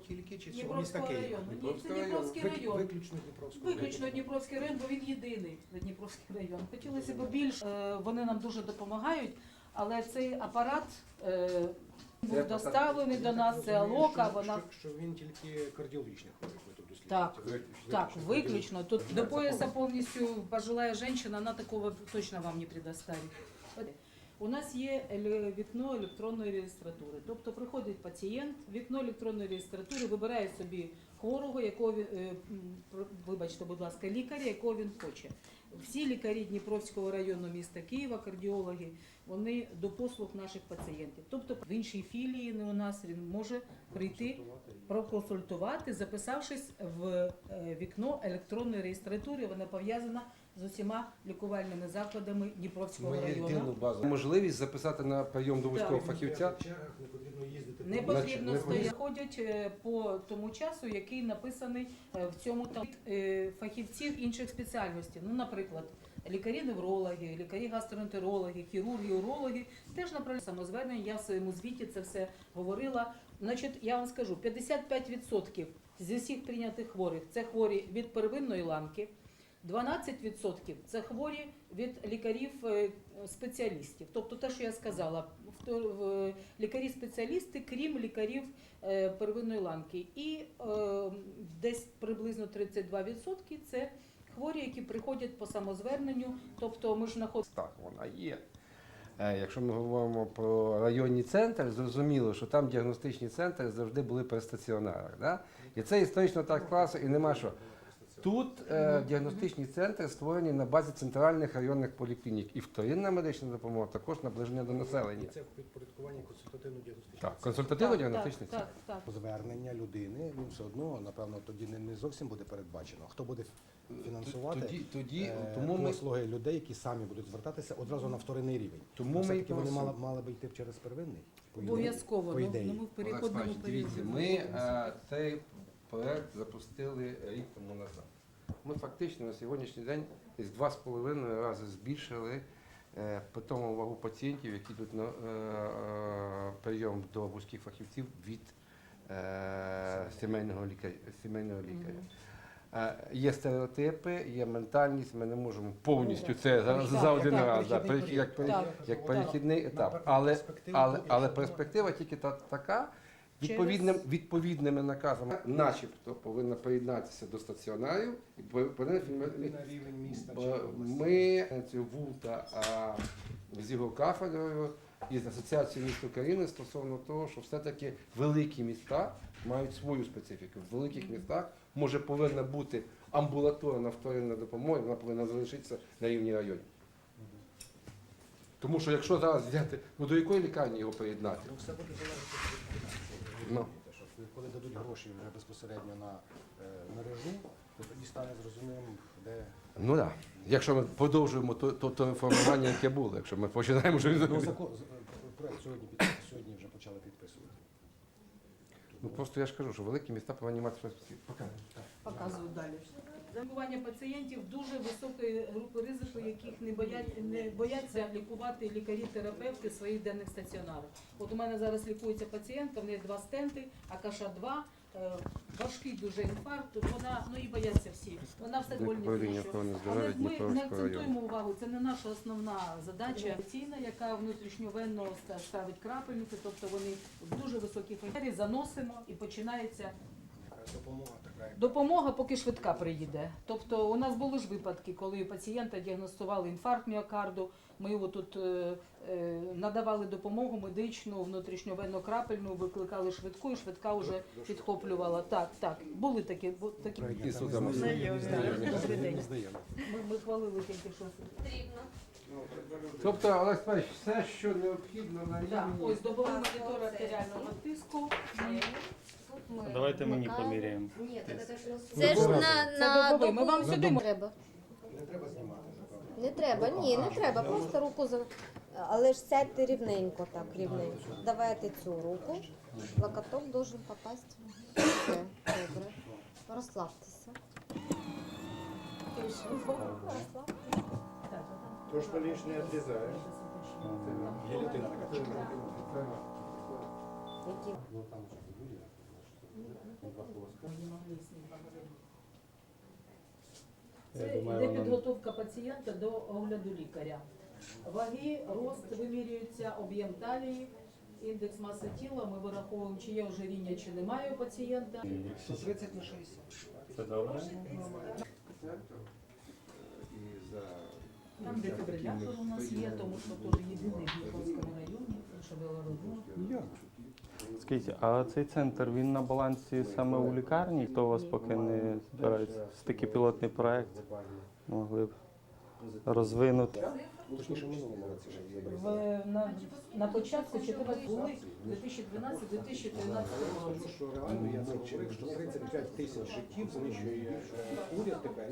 тільки чи цього міста Дніпровського Києва? району. Ні, це Дніпровський Вик- район. Виключно Дніпровського Виключно району. Дніпровський район, бо він єдиний на Дніпровський район. Хотілося б більше. Е, Вони нам дуже допомагають, але цей апарат е, був доставлений до нас. Це розумію, Алока, що- вона що- Що він тільки кардіологічних хворих ви тут досліджуєте. Так, Виключно так, виключно. Тут до пояса полностью пожилая женщина, она такого точно вам не предоставит. У нас є вікно електронної реєстратури. Тобто приходить пацієнт, вікно електронної реєстратури вибирає собі хворого, якого він, е, вибачте, будь ласка, лікаря, якого він хоче. Всі лікарі Дніпровського району міста Києва, кардіологи, вони до послуг наших пацієнтів. Тобто в іншій філії не у нас він може прийти проконсультувати, записавшись в е, вікно електронної реєстратури. Вона пов'язана з усіма лікувальними закладами Дніпровського Ми єдину району. базу. Можливість записати на прийом до вузького Так. фахівця. В чергах не потрібно їздити. Не по потрібно не стояти. Ходять е, по тому часу, який написаний е, в цьому там Е, фахівців інших спеціальностей. Ну, наприклад, лікарі-неврологи, лікарі-гастроентерологи, хірурги, урологи теж направляють самозвернення. Я в своєму звіті це все говорила. Значить, я вам скажу, 55% зі всіх прийнятих хворих це хворі від первинної ланки. 12% це хворі від лікарів-спеціалістів. Тобто те, що я сказала, лікарі-спеціалісти, крім лікарів е, первинної ланки. І е, десь приблизно 32% це хворі, які приходять по самозверненню. Тобто ми ж знаходимо. Так, вона є. Е, Якщо ми говоримо про районні центри, зрозуміло, що там діагностичні центри завжди були при стаціонарах. Да? І це історично так склалося, і нема що. Тут е, діагностичні центри створені на базі центральних районних поліклінік. І вторинна медична допомога також наближення до населення. І це в підпорядкуванні консультативно-діагностичного Так, консультативно-діагностичний центр. так, так. звернення людини, він все одно, напевно, тоді не, не зовсім буде передбачено. Хто буде фінансувати Тоді, тоді, е, тому ми послуги людей, які самі будуть звертатися одразу на вторинний рівень. Тому ми і Все-таки вони просимо. мали, мали би йти через первинний. по ідеї. Обов'язково. По Ну, ідеї. ну, ми в Олег переходному Спасович, дивіться, періоді. ми е, цей проект запустили рік тому назад. Ми фактично на сьогоднішній день з половиною рази збільшили е, питому вагу пацієнтів, які йдуть на е, е, прийом до вузьких фахівців від сімейного лікаря. Сімейного лікаря. Є стереотипи, є ментальність, ми не можемо повністю це за, за один раз, як перехідний етап. Але, але, але перспектива тільки та, така, відповідним, відповідними наказами, начебто, повинна приєднатися до стаціонарів і повинна. На рівень міста чи області. Ми цю ВУЛТа а, з його кафедрою і з асоціацією міст України стосовно того, що все-таки великі міста мають свою специфіку. В великих містах може повинна бути амбулаторна вторинна допомога, вона повинна залишитися на рівні районів. Тому що якщо зараз взяти, ну до якої лікарні його приєднати? Ну, все буде залежати від Ну. Що коли дадуть гроші вже безпосередньо на е, мережу, то тоді стане зрозумілим, де Ну так. Якщо ми продовжуємо то, то, то інформування, яке було, якщо ми починаємо вже ну, закон з- е, проект сьогодні під сьогодні вже почали підписувати. Ну просто я ж кажу, що великі міста повинні мати щось. показують далі. Лікування пацієнтів дуже високої групи ризику, яких не боять не бояться лікувати лікарі-терапевти в своїх денних стаціонарах. От у мене зараз лікується пацієнтка, в неї два стенти, акаша 2 е, важкий дуже інфаркт. Вона ну і бояться всі. Вона все охорони Але ми не акцентуємо увагу. Це не наша основна задача операційна, яка внутрішньовенно ставить крапельниці, тобто вони в дуже високій фонарі заносимо і починається допомога Допомога, поки швидка приїде. Тобто у нас були ж випадки, коли пацієнта діагностували інфаркт міокарду. Ми його тут е, е, надавали допомогу медичну, внутрішньовенно крапельну, викликали швидку, і швидка вже підхоплювала. Так, так, були такі. бу- такі. Ми, ми хвалили тільки що. Тобто, Олег Спач, все, що необхідно на Так, рівні. ось добовий монітор артеріального тиску. Давайте мені поміряємо. Ні, так це ж Це ж на, на добовий. Ми вам сюди не треба. Не треба знімати. Не треба, ні, не треба. Просто руку за. Але ж сядьте рівненько, так, рівненько. Давайте цю руку. Локоток должен попасть. Все, добре. Розслабтеся. Розслабтеся. То, що лишнє відрізаєш. Гілятина. Які Ну там Це йде підготовка пацієнта до огляду лікаря. Ваги, рост вимірюється, об'єм талії, індекс маси тіла. Ми вираховуємо, чи є ожиріння, чи немає у пацієнта. 130 на 60. Це добре? Там дефібрилятор у нас є, тому що теж єдиний в Дніпровському районі, що велорозум. Скажіть, а цей центр він на балансі саме у лікарні? Хто у вас поки не збирається? Такий пілотний проект могли б розвинути. Точніше, в минулому році є. В, на, на початку 14 були 2012-2013 Тому що реально я це говорив, що 35 тисяч життів знищує е, уряд тепер.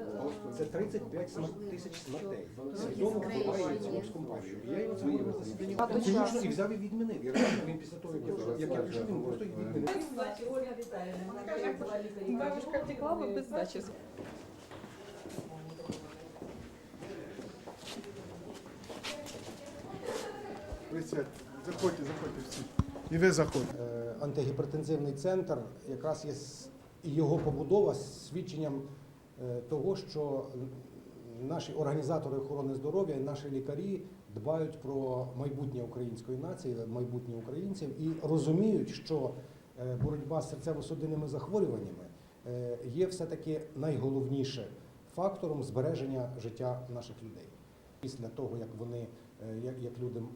Це 35 смер- тисяч смертей. Свідомо впливає цю компанію. І я його це засіданні. Цинічно і взяв і відмінив. І реально він після того, як я- як я пішов, він просто їх відмінив. Бабушка втекла бы без сдачи. Присядьте, заходьте, заходьте всі. І ви заходьте. Е, антигіпертензивний центр якраз є його побудова свідченням е, того, що наші організатори охорони здоров'я, наші лікарі дбають про майбутнє української нації, майбутнє українців і розуміють, що е, боротьба з серцево-судинними захворюваннями є все-таки найголовніше фактором збереження життя наших людей. Після того, як вони, як, людям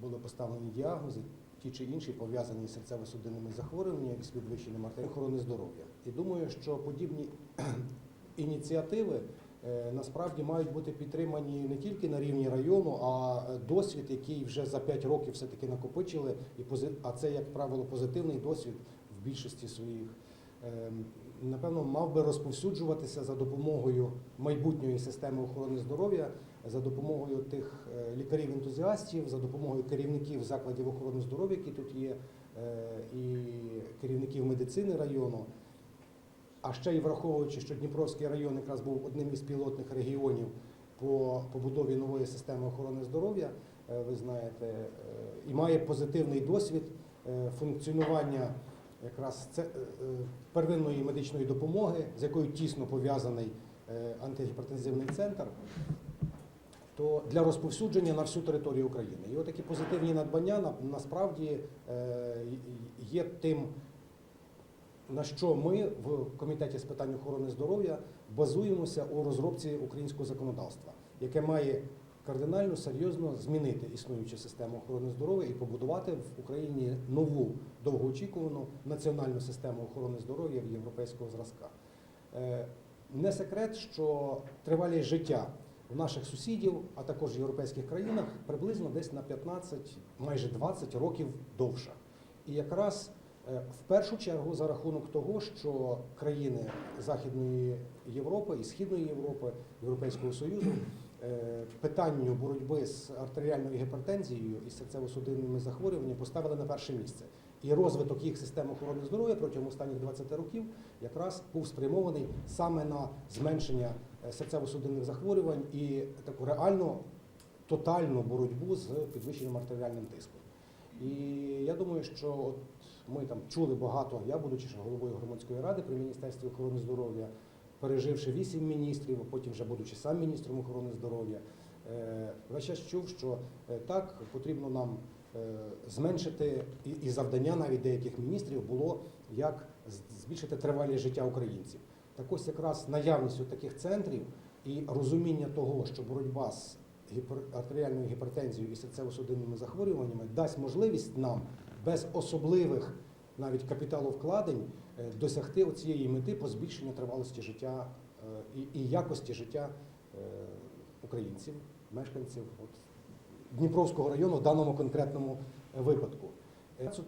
були поставлені діагнози, ті чи інші пов'язані з серцево-судинними захворюваннями з підвищенням артерії охорони здоров'я. І думаю, що подібні ініціативи е, насправді мають бути підтримані не тільки на рівні району, а е, досвід, який вже за 5 років все-таки накопичили, і пози- а це, як правило, позитивний досвід в більшості своїх. Ем, Напевно, мав би розповсюджуватися за допомогою майбутньої системи охорони здоров'я, за допомогою тих е, лікарів-ентузіастів, за допомогою керівників закладів охорони здоров'я, які тут є, е, і керівників медицини району. А ще й враховуючи, що Дніпровський район якраз був одним із пілотних регіонів по побудові нової системи охорони здоров'я, е, ви знаєте, і має позитивний досвід функціонування якраз первинної медичної допомоги, з якою тісно пов'язаний антигіпертензивний центр, то для розповсюдження на всю територію України. І отакі позитивні надбання на- насправді е, є тим, на що ми в комітеті з питань охорони здоров'я базуємося у розробці українського законодавства, яке має кардинально серйозно змінити існуючу систему охорони здоров'я і побудувати в Україні нову довгоочікувану національну систему охорони здоров'я в європейського зразка. Е, Не секрет, що тривалість життя в наших сусідів, а також в європейських країнах, приблизно десь на 15, майже 20 років довша. І якраз е, в першу чергу за рахунок того, що країни Західної Європи і Східної Європи, Європейського Союзу е, питанню боротьби з артеріальною гіпертензією і серцево-судинними захворюваннями поставили на перше місце. І розвиток їх систем охорони здоров'я протягом останніх 20 років якраз був спрямований саме на зменшення серцево-судинних захворювань і таку реальну тотальну боротьбу з підвищенням артеріальним тиском. І я думаю, що от ми там чули багато, я будучи ще головою громадської ради при Міністерстві охорони здоров'я, переживши вісім міністрів, а потім вже будучи сам міністром охорони здоров'я, е, весь час чув, що е, так потрібно нам е, зменшити і завдання навіть деяких міністрів було як збільшити тривалість життя українців. Так ось якраз наявністю таких центрів і розуміння того, що боротьба з артеріальною гіпертензією і серцево-судинними захворюваннями дасть можливість нам без особливих навіть капіталовкладень е, досягти оцієї мети по збільшенню тривалості життя е, і, якості життя е, українців, мешканців от, Дніпровського району в даному конкретному випадку.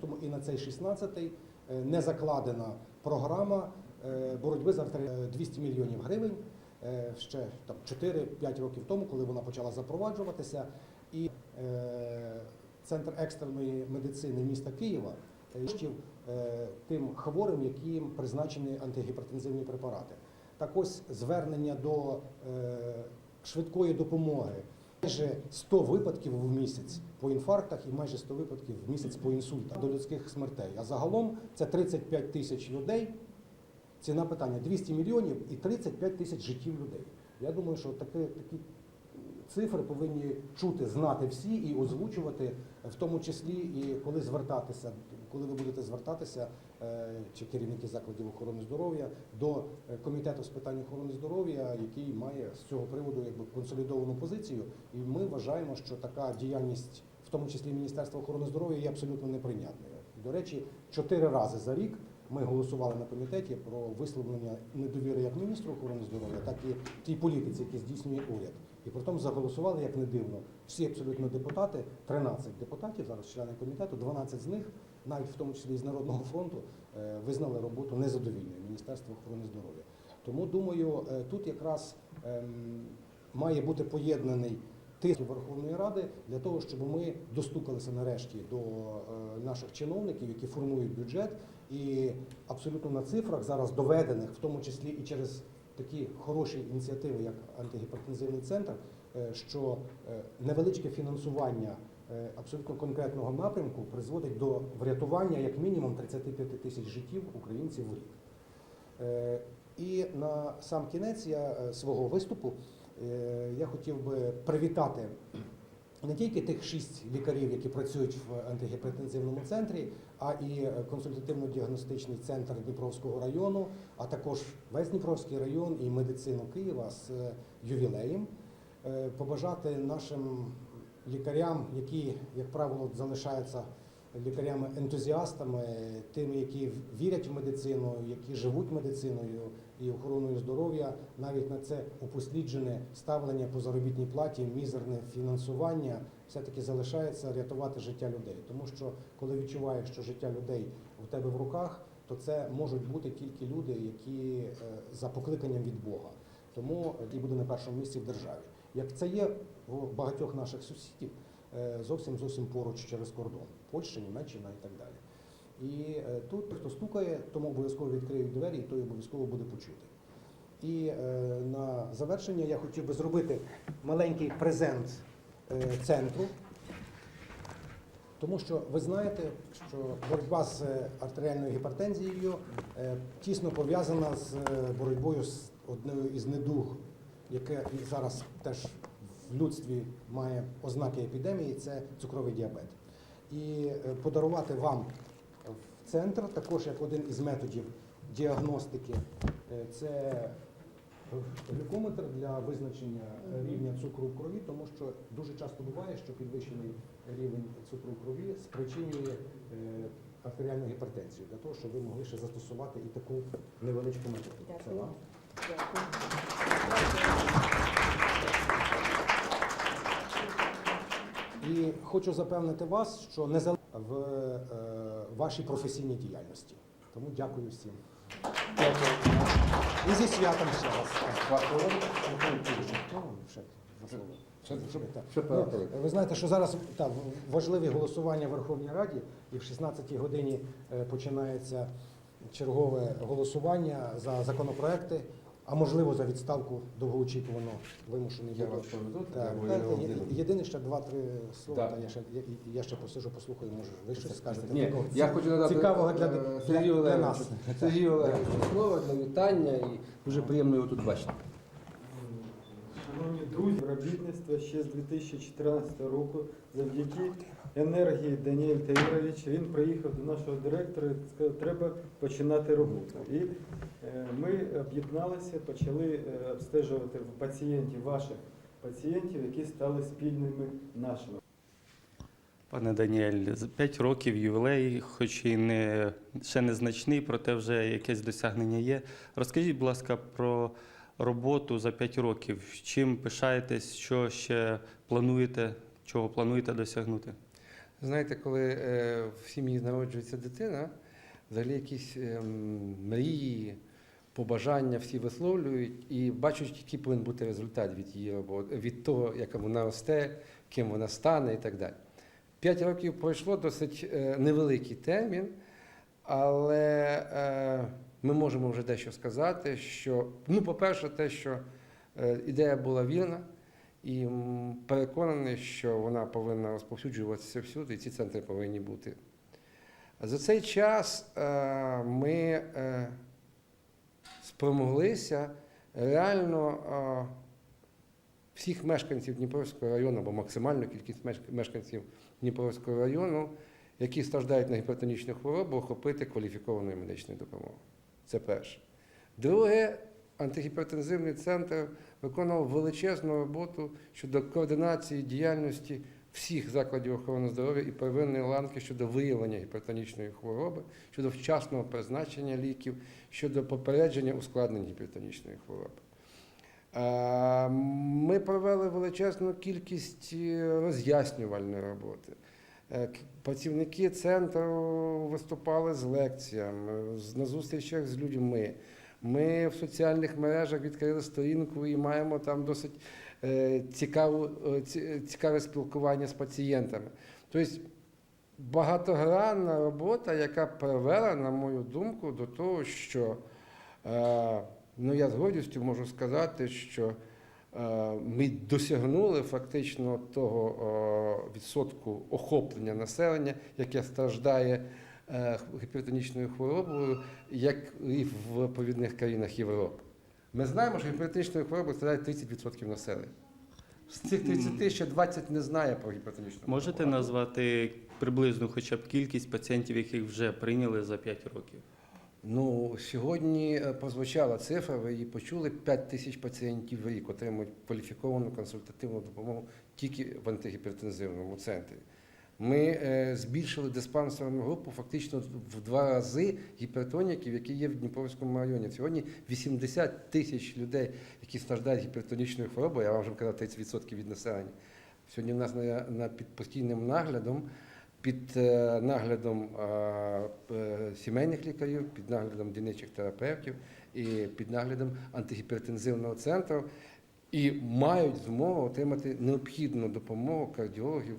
Тому І на цей 16-й е, не закладена програма боротьби з артеріальною 200 мільйонів гривень е, ще там 4-5 років тому, коли вона почала запроваджуватися, і е, центр екстреної медицини міста Києва е, е, тим хворим, яким призначені антигіпертензивні препарати. Так ось звернення до е, швидкої допомоги. Майже 100 випадків в місяць по інфарктах і майже 100 випадків в місяць по інсультах до людських смертей. А загалом це 35 тисяч людей, ціна питання 200 мільйонів і 35 тисяч життів людей. Я думаю, що такі, такі цифри повинні чути, знати всі і озвучувати, в тому числі і коли звертатися, коли ви будете звертатися, е, чи керівники закладів охорони здоров'я до е, комітету з питань охорони здоров'я, який має з цього приводу якби консолідовану позицію. І ми вважаємо, що така діяльність, в тому числі Міністерства охорони здоров'я, є абсолютно неприйнятною. До речі, чотири рази за рік ми голосували на комітеті про висловлення недовіри як міністру охорони здоров'я, так і тій політиці, яку здійснює уряд. І при тому заголосували, як не дивно, всі абсолютно депутати, 13 депутатів, зараз члени комітету, 12 з них, навіть в тому числі з Народного фронту, е, визнали роботу незадовільною Міністерства охорони здоров'я. Тому думаю, е, тут якраз ем, має бути поєднаний тиск Верховної Ради для того, щоб ми достукалися нарешті до е, наших чиновників, які формують бюджет, і абсолютно на цифрах зараз доведених, в тому числі і через такі хороші ініціативи, як антигіпертензивний центр, е, що е, невеличке фінансування е, абсолютно конкретного напрямку призводить до врятування як мінімум 35 тисяч життів українців в рік. І на сам кінець я свого виступу я хотів би привітати не тільки тих шість лікарів, які працюють в антигіпертензивному центрі, а і консультативно-діагностичний центр Дніпровського району, а також весь Дніпровський район і медицину Києва з е, ювілеєм. Е, Побажати нашим лікарям, які, як правило, залишаються лікарями-ентузіастами, тими, які вірять в медицину, які живуть медициною і охороною здоров'я, навіть на це упосліджене ставлення по заробітній платі, мізерне фінансування, все-таки залишається рятувати життя людей. Тому що коли відчуваєш, що життя людей у тебе в руках, то це можуть бути тільки люди, які е, за покликанням від Бога. Тому і буде на першому місці в державі. Як це є в багатьох наших сусідів, е, зовсім зовсім поруч через кордон, Польща, Німеччина і так далі. І е, тут хто стукає, тому обов'язково відкриють двері, і той обов'язково буде почути. І е, на завершення я хотів би зробити маленький презент е, центру, тому що ви знаєте, що боротьба з артеріальною гіпертензією тісно пов'язана з боротьбою з одною із недуг, яке зараз теж в людстві має ознаки епідемії, це цукровий діабет. І подарувати вам центр, також як один із методів діагностики, е, це глюкометр для визначення рівня цукру в крові, тому що дуже часто буває, що підвищений рівень цукру в крові спричинює е, артеріальну гіпертензію, для того, щоб ви могли ще застосувати і таку невеличку методу. Це вам. І хочу запевнити вас, що не зал... в е, вашій професійній діяльності. Тому дякую всім. І зі святом ще раз. Ви знаєте, що зараз так, важливі голосування в Верховній Раді, і в 16-й годині е, починається чергове голосування за законопроекти, а можливо за відставку довгоочікувано вимушений Я вас поведу, Так, так, так, єдине ще два-три слова, та я ще, я, я ще посижу, послухаю, може, ви щось скажете. Ні, такого я хочу надати цікавого для, для, для, для нас. Сергій Олегович, слово для вітання і дуже приємно його тут бачити. Шановні друзі, співробітництво ще з 2014 року завдяки енергії Даніель Таїровича він приїхав до нашого директора і сказав, треба починати роботу. І е, ми об'єдналися, почали е, обстежувати пацієнтів, ваших пацієнтів, які стали спільними нашими. Пане Даніель, з 5 років ювілей, хоч і не ще не значний, проте вже якесь досягнення є. Розкажіть, будь ласка, про роботу за 5 років. Чим пишаєтесь, що ще плануєте, чого плануєте досягнути? Знаєте, коли е, в сім'ї народжується дитина, взагалі якісь ем, мрії, побажання всі висловлюють і бачать, який повинен бути результат від її роботи, від того, як вона росте, ким вона стане і так далі. П'ять років пройшло досить е, невеликий термін, але е, ми можемо вже дещо сказати, що, ну, по-перше, те, що е, ідея була вірна, і переконаний, що вона повинна розповсюджуватися всюди, і ці центри повинні бути. За цей час е, ми е, спромоглися реально всіх мешканців Дніпровського району, або максимальну кількість мешканців Дніпровського району, які страждають на гіпертонічну хворобу, охопити кваліфікованою медичною допомогою. Це перше. Друге, антигіпертензивний центр виконував величезну роботу щодо координації діяльності всіх закладів охорони здоров'я і первинної ланки щодо виявлення гіпертонічної хвороби, щодо вчасного призначення ліків, щодо попередження ускладнень гіпертонічної хвороби. Ми провели величезну кількість е, роз'яснювальної роботи. Е, Працівники центру виступали з лекціями, на зустрічах з людьми. Ми в соціальних мережах відкрили сторінку і маємо там досить е, цікаву, е, цікаве спілкування з пацієнтами. Тобто багатогранна робота, яка привела, на мою думку, до того, що ну, я з гордістю можу сказати, що ми досягнули фактично того е, відсотку охоплення населення, яке страждає е, гіпертонічною хворобою, як і в провідних країнах Європи. Ми знаємо, що гіпертонічною хворобою страдає 30% населення. З цих 30 ще 20 не знає про гіпертонічну хворобу. Можете назвати приблизну хоча б кількість пацієнтів, яких вже прийняли за 5 років? Ну, сьогодні е, прозвучала цифра, ви її почули, 5 тисяч пацієнтів в рік отримують кваліфіковану консультативну допомогу тільки в антигіпертензивному центрі. Ми е, збільшили диспансерну групу фактично в два рази гіпертоніків, які є в Дніпровському районі. Сьогодні 80 тисяч людей, які страждають гіпертонічною хворобою, я вам вже казав, 30% від населення. Сьогодні в нас на, на під постійним наглядом під е, наглядом е, сімейних лікарів, під наглядом дільничих терапевтів і під наглядом антигіпертензивного центру. І мають змогу отримати необхідну допомогу кардіологів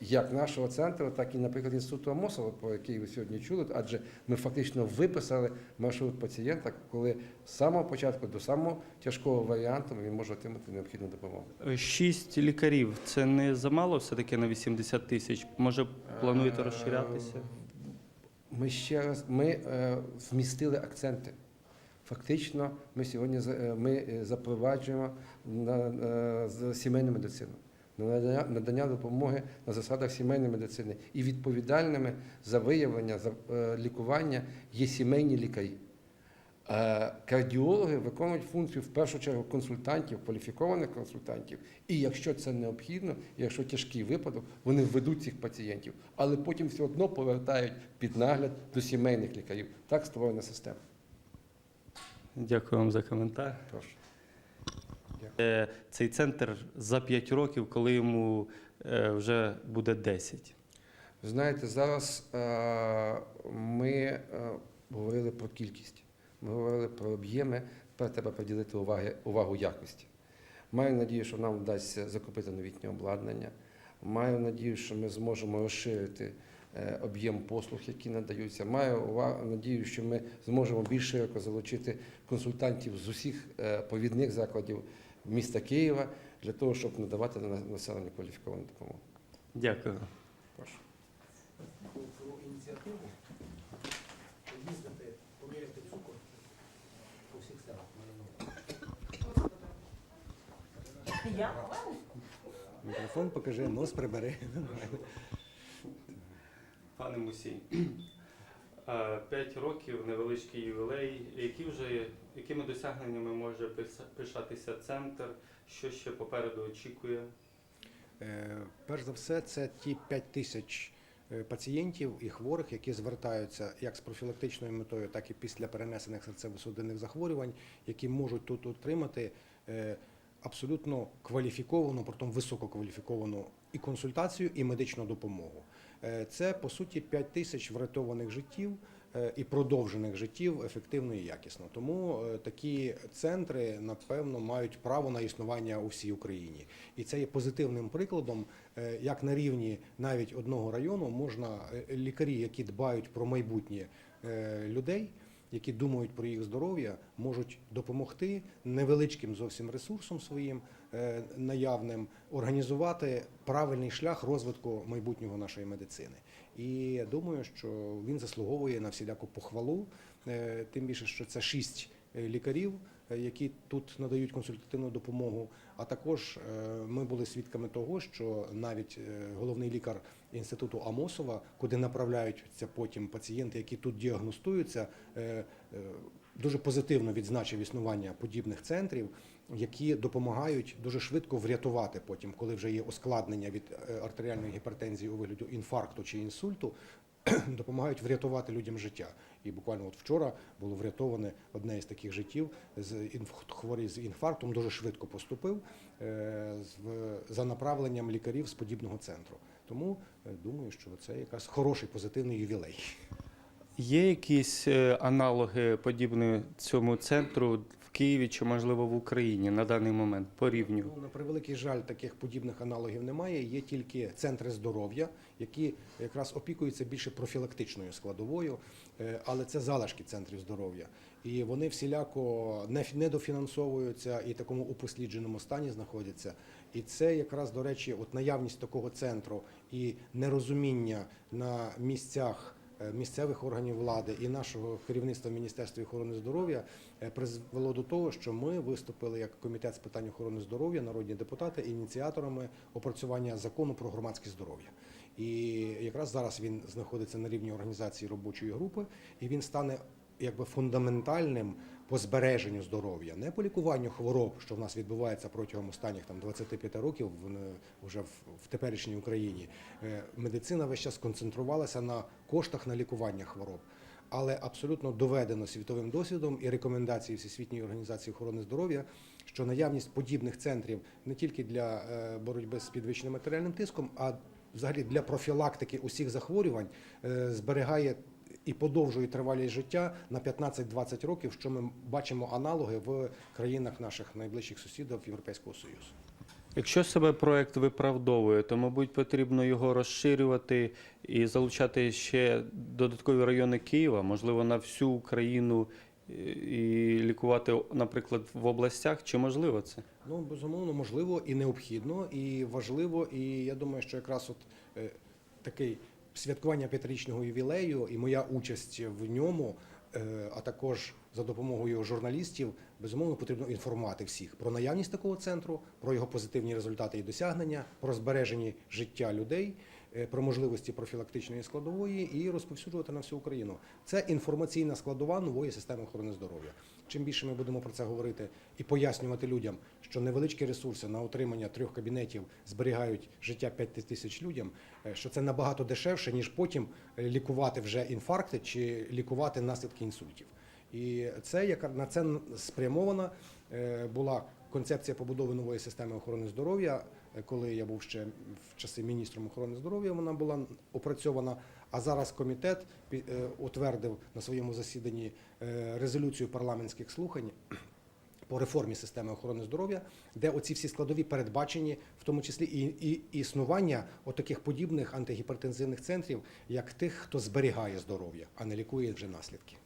як нашого центру, так і, наприклад, інституту Амосова, про який ви сьогодні чули, адже ми фактично виписали маршрут пацієнта, коли з самого початку до самого тяжкого варіанту він може отримати необхідну допомогу. Е, Шість лікарів це не замало все-таки на 80 тисяч. Може, плануєте розширятися? Ми ще раз ми е, вмістили акценти. Фактично, ми сьогодні е, ми е, запроваджуємо на, е, з- сімейну медицину, на надання, надання допомоги на засадах сімейної медицини. І відповідальними за виявлення, за е, лікування є сімейні лікарі. Е, Кардіологи виконують функцію в першу чергу консультантів, кваліфікованих консультантів. І якщо це необхідно, якщо тяжкий випадок, вони ведуть цих пацієнтів, але потім все одно повертають під нагляд до сімейних лікарів. Так створена система. Дякую вам за коментар. Прошу. Е, Цей центр за 5 років, коли йому е, вже буде 10. Знаєте, зараз е, ми говорили про кількість, ми говорили про об'єми, тепер треба приділити уваги, увагу якості. Маю надію, що нам вдасться закупити новітнє обладнання. Маю надію, що ми зможемо розширити об'єм послуг, які надаються. Маю надію, що ми зможемо більш широко залучити консультантів з усіх повідних закладів міста Києва для того, щоб надавати на- населенню кваліфіковану допомогу. Дякую. Прошу. Про ініціативу їздити, поміряти цукор по всіх селах. Мікрофон покажи, нос прибери. Пане Мусій, 5 років, невеличкий ювілей. Які вже, якими досягненнями може пишатися центр? Що ще попереду очікує? Е, Перш за все, це ті 5 тисяч е, пацієнтів і хворих, які звертаються як з профілактичною метою, так і після перенесених серцево-судинних захворювань, які можуть тут отримати е, абсолютно кваліфіковану, притом висококваліфіковану і консультацію, і медичну допомогу. Е, Це по суті 5 тисяч врятованих життів е, і продовжених життів ефективно і якісно. Тому е, такі центри напевно мають право на існування у всій Україні, і це є позитивним прикладом, як на рівні навіть одного району можна лікарі, які дбають про майбутнє людей. Які думають про їх здоров'я, можуть допомогти невеличким зовсім ресурсом своїм е, наявним організувати правильний шлях розвитку майбутнього нашої медицини. І я думаю, що він заслуговує на всіляку похвалу, е, тим більше, що це шість е, лікарів, які тут надають консультативну допомогу. А також е, ми були свідками того, що навіть е, головний лікар інституту Амосова, куди направляються потім пацієнти, які тут діагностуються, е, е, дуже позитивно відзначив існування подібних центрів, які допомагають дуже швидко врятувати потім, коли вже є ускладнення від е, артеріальної гіпертензії у вигляді інфаркту чи інсульту. Допомагають врятувати людям життя. І буквально от вчора було врятоване одне із таких життів. З хворий з інфарктом дуже швидко поступив е, за направленням лікарів з подібного центру. Тому е, думаю, що це якась хороший позитивний ювілей. Є якісь е, аналоги подібні цьому центру Києві чи, можливо, в Україні на даний момент по рівню? Ну, на превеликий жаль, таких подібних аналогів немає. Є тільки центри здоров'я, які якраз опікуються більше профілактичною складовою, е, але це залишки центрів здоров'я. І вони всіляко не фі- недофінансовуються і такому упослідженому стані знаходяться. І це якраз, до речі, от наявність такого центру і нерозуміння на місцях місцевих органів влади і нашого керівництва Міністерства охорони здоров'я е, призвело до того, що ми виступили як комітет з питань охорони здоров'я, народні депутати, ініціаторами опрацювання закону про громадське здоров'я. І якраз зараз він знаходиться на рівні організації робочої групи, і він стане якби фундаментальним по збереженню здоров'я, не по лікуванню хвороб, що в нас відбувається протягом останніх там 25 років в, вже в, в теперішній Україні. Е, Медицина весь час концентрувалася на коштах на лікування хвороб. Але абсолютно доведено світовим досвідом і рекомендації Всесвітньої організації охорони здоров'я, що наявність подібних центрів не тільки для е, боротьби з підвищеним матеріальним тиском, а взагалі для профілактики усіх захворювань е, зберігає і подовжує тривалість життя на 15-20 років, що ми бачимо аналоги в країнах наших найближчих сусідів Європейського Союзу. Якщо себе проект виправдовує, то, мабуть, потрібно його розширювати і залучати ще додаткові райони Києва, можливо, на всю Україну е, і лікувати, наприклад, в областях. Чи можливо це? Ну, безумовно, можливо і необхідно, і важливо. І я думаю, що якраз от е, такий святкування п'ятирічного ювілею і моя участь в ньому, е, а також за допомогою журналістів, безумовно, потрібно інформувати всіх про наявність такого центру, про його позитивні результати і досягнення, про збережені життя людей. е, Про можливості профілактичної складової і розповсюджувати на всю Україну. Це інформаційна складова нової системи охорони здоров'я. Чим більше ми будемо про це говорити і пояснювати людям, що невеличкі ресурси на отримання трьох кабінетів зберігають життя 5 тисяч людям, е, що це набагато дешевше, ніж потім е, лікувати вже інфаркти чи лікувати наслідки інсультів. І це яка на це спрямована е, була концепція побудови нової системи охорони здоров'я. Коли я був ще в часи міністром охорони здоров'я, вона була опрацьована. А зараз комітет утвердив на своєму засіданні резолюцію парламентських слухань по реформі системи охорони здоров'я, де оці всі складові передбачені, в тому числі і, і існування отаких подібних антигіпертензивних центрів, як тих, хто зберігає здоров'я, а не лікує вже наслідки.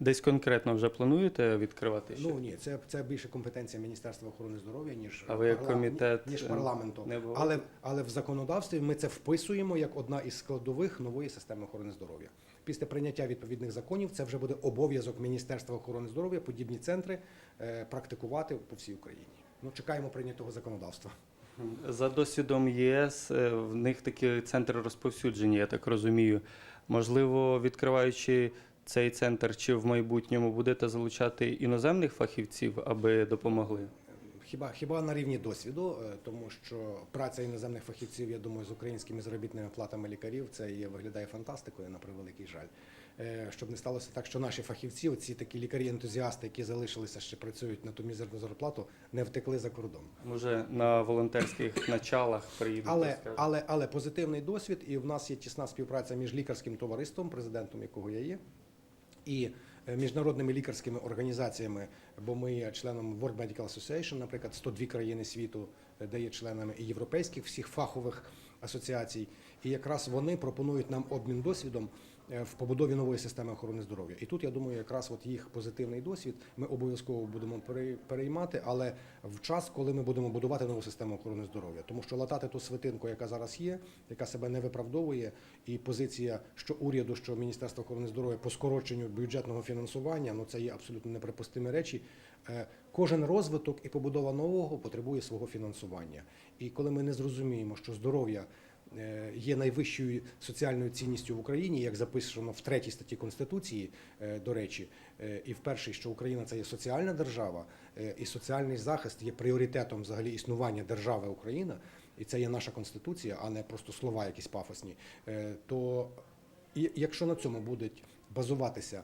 Десь конкретно вже плануєте відкривати ще? Ну ні, це, це більше компетенція Міністерства охорони здоров'я, ніж А ви як парламент- комітет, ніж е, парламенту. не було? Але, але в законодавстві ми це вписуємо як одна із складових нової системи охорони здоров'я. Після прийняття відповідних законів це вже буде обов'язок Міністерства охорони здоров'я, подібні центри е, практикувати по всій Україні. Ну чекаємо прийнятого законодавства. За досвідом ЄС е, в них такі центри розповсюджені, я так розумію. Можливо, відкриваючи цей центр, чи в майбутньому будете залучати іноземних фахівців, аби допомогли? Хіба хіба на рівні досвіду, е, тому що праця іноземних фахівців, я думаю, з українськими заробітними платами лікарів це є виглядає фантастикою на превеликий жаль. Е, Щоб не сталося так, що наші фахівці, ці такі лікарі-ентузіасти, які залишилися ще працюють на ту мізерну зарплату, не втекли за кордон. Може, на волонтерських началах приїдуть? Але, але, але позитивний досвід, і в нас є тісна співпраця між лікарським товариством, президентом якого я є, і міжнародними лікарськими організаціями, бо ми є членом World Medical Association, наприклад, 102 країни світу, е, де є членами і європейських всіх фахових асоціацій. І якраз вони пропонують нам обмін досвідом е, в побудові нової системи охорони здоров'я. І тут я думаю, якраз от їх позитивний досвід ми обов'язково будемо переймати, але в час, коли ми будемо будувати нову систему охорони здоров'я, тому що латати ту свитинку, яка зараз є, яка себе не виправдовує, і позиція що уряду, що Міністерства охорони здоров'я по скороченню бюджетного фінансування, ну це є абсолютно неприпустимі речі. Е, Кожен розвиток і побудова нового потребує свого фінансування. І коли ми не зрозуміємо, що здоров'я е, є найвищою соціальною цінністю в Україні, як записано в третій статті Конституції, е, до речі, е, і в першій, що Україна це є соціальна держава, е, і соціальний захист є пріоритетом взагалі існування держави Україна, і це є наша конституція, а не просто слова якісь пафосні. е, То якщо на цьому буде базуватися е,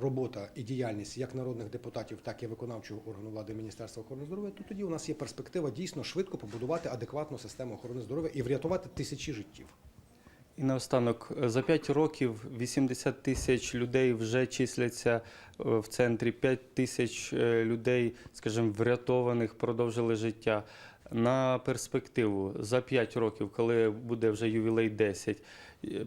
робота і діяльність як народних депутатів, так і виконавчого органу влади Міністерства охорони здоров'я, то тоді у нас є перспектива дійсно швидко побудувати адекватну систему охорони здоров'я і врятувати тисячі життів. І наостанок, за 5 років 80 тисяч людей вже числяться е, в центрі, 5 тисяч е, людей, скажімо, врятованих, продовжили життя. На перспективу за 5 років, коли буде вже ювілей 10, е,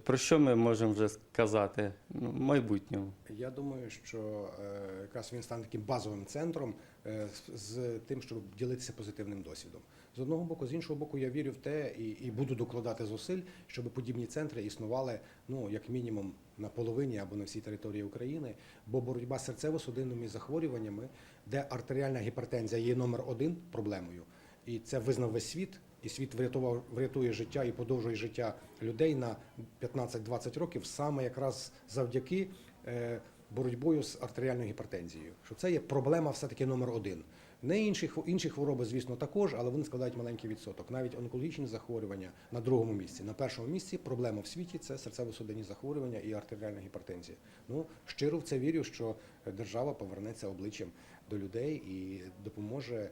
про що ми можемо вже сказати ну, в майбутньому? Я думаю, що е, якраз він стане таким базовим центром е, з, з тим, щоб ділитися позитивним досвідом. З одного боку, з іншого боку, я вірю в те і, і буду докладати зусиль, щоб подібні центри існували ну як мінімум на половині або на всій території України. Бо боротьба з серцево-судинними захворюваннями, де артеріальна гіпертензія є номер один проблемою, і це визнав весь світ. І світ врятував, врятує життя і подовжує життя людей на 15-20 років саме якраз завдяки е, боротьбою з артеріальною гіпертензією. Що це є проблема все-таки номер один. Не інші, інші хвороби, звісно, також, але вони складають маленький відсоток. Навіть онкологічні захворювання на другому місці. На першому місці проблема в світі це серцево-судинні захворювання і артеріальна гіпертензія. Ну щиро в це вірю, що держава повернеться обличчям до людей і допоможе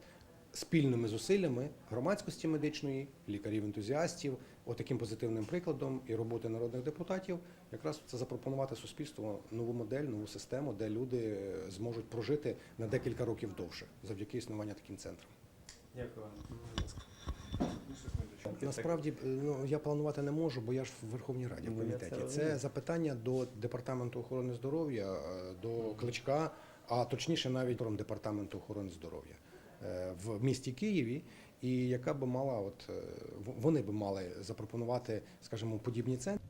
спільними зусиллями громадськості медичної, лікарів-ентузіастів, отаким позитивним прикладом і роботи народних депутатів, якраз це запропонувати суспільству нову модель, нову систему, де люди е, зможуть прожити на декілька років довше завдяки існуванню таким центрам. Дякую. Насправді е, ну я планувати не можу, бо я ж в Верховній Раді в Ну, комітеті. Це запитання до департаменту охорони здоров'я, е, до кличка, а точніше навіть до департаменту охорони здоров'я в місті Києві. І яка би мала, от е, вони би мали запропонувати, скажімо, подібні центри.